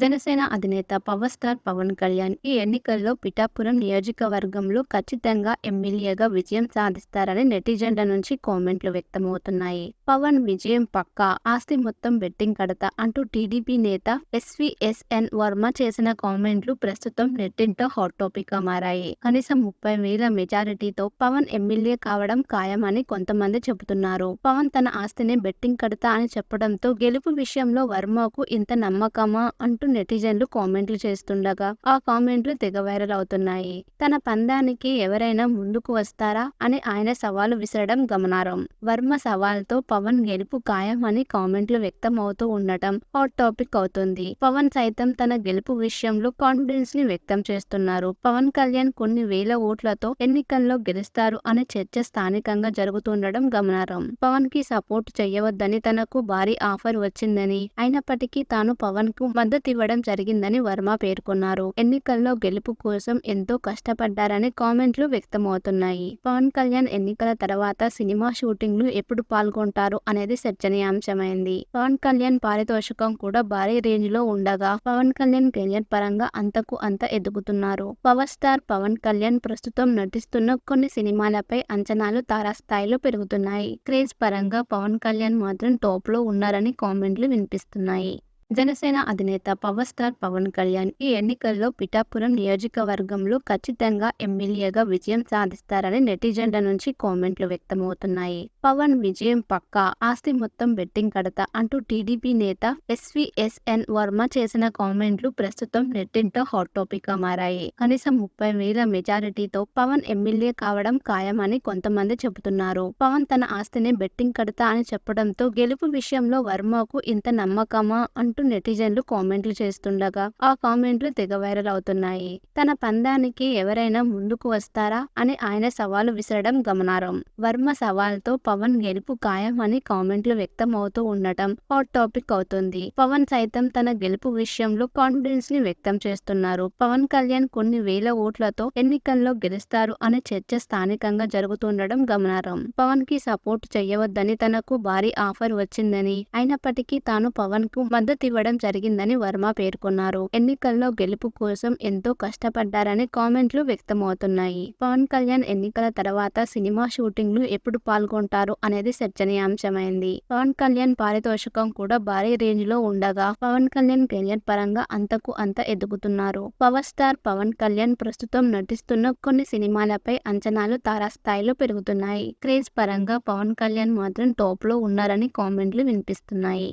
జనసేన అధినేత power star Pawan Kalyan ఈ ఎన్నికల్లో పిఠాపురం నియోజకవర్గంలో ఖచ్చితంగా ఎమ్మెల్యేగా విజయం సాధిస్తారని నెటిజన్ల నుంచి కామెంట్లు వ్యక్తమవుతున్నాయి. పవన్ విజయం పక్కా ఆస్తి మొత్తం బెట్టింగ్ కడతా అంటూ టీడీపీ నేత ఎస్విఎస్ఎన్ వర్మ చేసిన కామెంట్లు ప్రస్తుతం నెట్టింట హాట్ టాపిక్గా మారాయి. కనీసం ముప్పై వేల మెజారిటీతో పవన్ ఎమ్మెల్యే కావడం ఖాయమని కొంతమంది చెబుతున్నారు. పవన్ తన ఆస్తిని బెట్టింగ్ కడతా అని చెప్పడంతో గెలుపు విషయంలో వర్మకు ఇంత నమ్మకమా అంటూ నెటిజన్లు కామెంట్లు చేస్తుండగా ఆ కామెంట్లు తెగ వైరల్ అవుతున్నాయి. తన పందానికి ఎవరైనా ముందుకు వస్తారా అని ఆయన సవాలు విసరడం గమనార్హం. వర్మ సవాల్తో పవన్ గెలుపు ఖాయం అని కామెంట్లు వ్యక్తం అవుతూ ఉండటం హాట్ టాపిక్ అవుతుంది. పవన్ సైతం తన గెలుపు విషయంలో కాన్ఫిడెన్స్ని వ్యక్తం చేస్తున్నారు. పవన్ కళ్యాణ్ కొన్ని వేల ఓట్లతో ఎన్నికల్లో గెలుస్తారు అనే చర్చ స్థానికంగా జరుగుతుండడం గమనార్హం. పవన్కి సపోర్ట్ చేయవద్దని తనకు భారీ ఆఫర్ వచ్చిందని అయినప్పటికీ తాను పవన్కు మద్దతు ఇవ్వడం జరిగిందని వర్మ పేర్కొన్నారు. ఎన్నికల్లో గెలుపు కోసం ఎంతో కష్టపడ్డారని కామెంట్లు వ్యక్తమవుతున్నాయి. పవన్ కళ్యాణ్ ఎన్నికల తర్వాత సినిమా షూటింగ్లు ఎప్పుడు పాల్గొంటారు అనేది చర్చనీయాంశమైంది. పవన్ కళ్యాణ్ పారితోషికం కూడా భారీ రేంజ్లో ఉండగా పవన్ కళ్యాణ్ కెరియర్ పరంగా అంతకు అంత ఎదుగుతున్నారు. పవర్ స్టార్ పవన్ కళ్యాణ్ ప్రస్తుతం నటిస్తున్న కొన్ని సినిమాలపై అంచనాలు తారాస్థాయిలో పెరుగుతున్నాయి. క్రేజ్ పరంగా పవన్ కళ్యాణ్ మాత్రం టాప్లో ఉన్నారని కామెంట్లు వినిపిస్తున్నాయి. జనసేన అధినేత పవర్ స్టార్ పవన్ కళ్యాణ్ ఈ ఎన్నికల్లో పిఠాపురం నియోజకవర్గంలో ఖచ్చితంగా ఎమ్మెల్యేగా విజయం సాధిస్తారని నెటిజన్ల నుంచి కామెంట్లు వ్యక్తమవుతున్నాయి. పవన్ విజయం పక్కా ఆస్తి మొత్తం బెట్టింగ్ కడతా అంటూ టీడీపీ నేత ఎస్విఎస్ఎన్ వర్మ చేసిన కామెంట్లు ప్రస్తుతం నెట్టింట హాట్ టాపిక్గా మారాయి. కనీసం ముప్పై వేల మెజారిటీతో పవన్ ఎమ్మెల్యే కావడం ఖాయమని కొంతమంది చెబుతున్నారు. పవన్ తన ఆస్తిని బెట్టింగ్ కడతా అని చెప్పడంతో గెలుపు విషయంలో వర్మకు ఇంత నమ్మకమా అంటూ నెటిజన్లు కామెంట్లు చేస్తుండగా ఆ కామెంట్లు తెగ వైరల్ అవుతున్నాయి. తన పందానికి ఎవరైనా ముందుకు వస్తారా అని ఆయన సవాలు విసరడం గమనార్హం. వర్మ సవాల్తో పవన్ గెలుపు ఖాయం అని కామెంట్లు వ్యక్తం అవుతూ ఉండటం హాట్ టాపిక్ అవుతుంది. పవన్ సైతం తన గెలుపు విషయంలో కాన్ఫిడెన్స్ని వ్యక్తం చేస్తున్నారు. పవన్ కళ్యాణ్ కొన్ని వేల ఓట్లతో ఎన్నికల్లో గెలుస్తారు అనే చర్చ స్థానికంగా జరుగుతుండడం గమనార్హం. పవన్కి సపోర్ట్ చేయవద్దని తనకు భారీ ఆఫర్ వచ్చిందని అయినప్పటికీ తాను పవన్కు మద్దతు ఇవ్వడం జరిగిందని వర్మ పేర్కొన్నారు. ఎన్నికల్లో గెలుపు కోసం ఎంతో కష్టపడ్డారని కామెంట్లు వ్యక్తమవుతున్నాయి. పవన్ కళ్యాణ్ ఎన్నికల తర్వాత సినిమా షూటింగ్లు ఎప్పుడు పాల్గొంటారు అనేది చర్చనీయాంశమైంది. పవన్ కళ్యాణ్ పారితోషికం కూడా భారీ రేంజ్లో ఉండగా పవన్ కళ్యాణ్ కెరియర్ పరంగా అంతకు అంత ఎదుగుతున్నారు. పవర్ స్టార్ పవన్ కళ్యాణ్ ప్రస్తుతం నటిస్తున్న కొన్ని సినిమాలపై అంచనాలు తారాస్థాయిలో పెరుగుతున్నాయి. క్రేజ్ పరంగా పవన్ కళ్యాణ్ మాత్రం టాప్లో ఉన్నారని కామెంట్లు వినిపిస్తున్నాయి.